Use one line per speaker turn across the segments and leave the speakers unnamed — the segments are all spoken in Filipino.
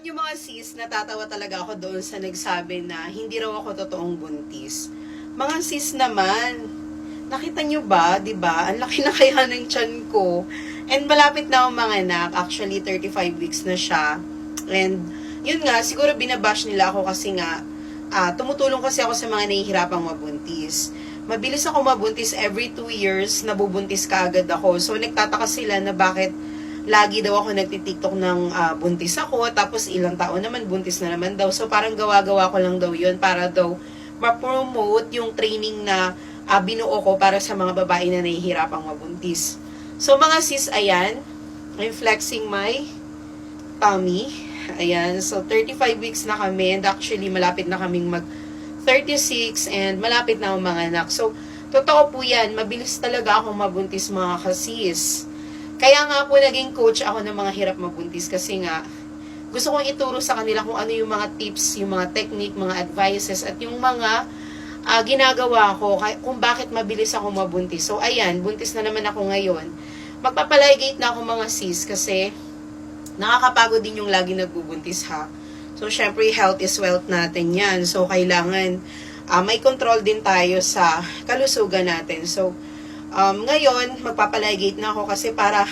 niyo mga sis, natatawa talaga ako doon sa nagsabi na hindi raw ako totoong buntis. Mga sis naman, nakita niyo ba, 'di ba? Ang laki na kaya ng tiyan ko. And malapit na ako mga anak, actually 35 weeks na siya. And yun nga, siguro binabash nila ako kasi nga ah, tumutulong kasi ako sa mga nahihirapang mabuntis. Mabilis ako mabuntis every two years, nabubuntis ka agad ako. So nagtataka sila na bakit lagi daw ako nagtitiktok ng ah, buntis ako, tapos ilang taon naman buntis na naman daw. So parang gawa-gawa ko lang daw yun para daw ma-promote yung training na ah, binuo ko para sa mga babae na nahihirapang mabuntis. So mga sis, ayan, I'm flexing my tummy. Ayan, so 35 weeks na kami and actually malapit na kaming mag 36 and malapit na ang mga anak. So, totoo po yan, mabilis talaga akong mabuntis mga kasis. Kaya nga po naging coach ako ng mga hirap mabuntis kasi nga gusto kong ituro sa kanila kung ano yung mga tips, yung mga technique, mga advices at yung mga ah, ginagawa ko kung bakit mabilis ako mabuntis. So, ayan, buntis na naman ako ngayon. Magpapaligate na ako mga sis kasi nakakapagod din yung lagi nagbubuntis ha. So, syempre, health is wealth natin yan. So, kailangan ah, may control din tayo sa kalusugan natin. So, um, ngayon, magpapaligate na ako kasi para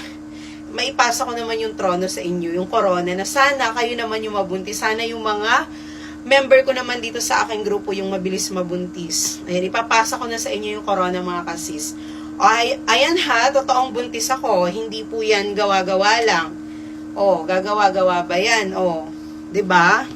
maipasa ko naman yung trono sa inyo, yung corona, na sana kayo naman yung mabuntis. Sana yung mga member ko naman dito sa aking grupo yung mabilis mabuntis. Ayan, ipapasa ko na sa inyo yung corona mga kasis. Ay, ayan ha, totoong buntis ako. Hindi po yan gawa-gawa lang. O, gagawa-gawa ba yan? O, 'di ba?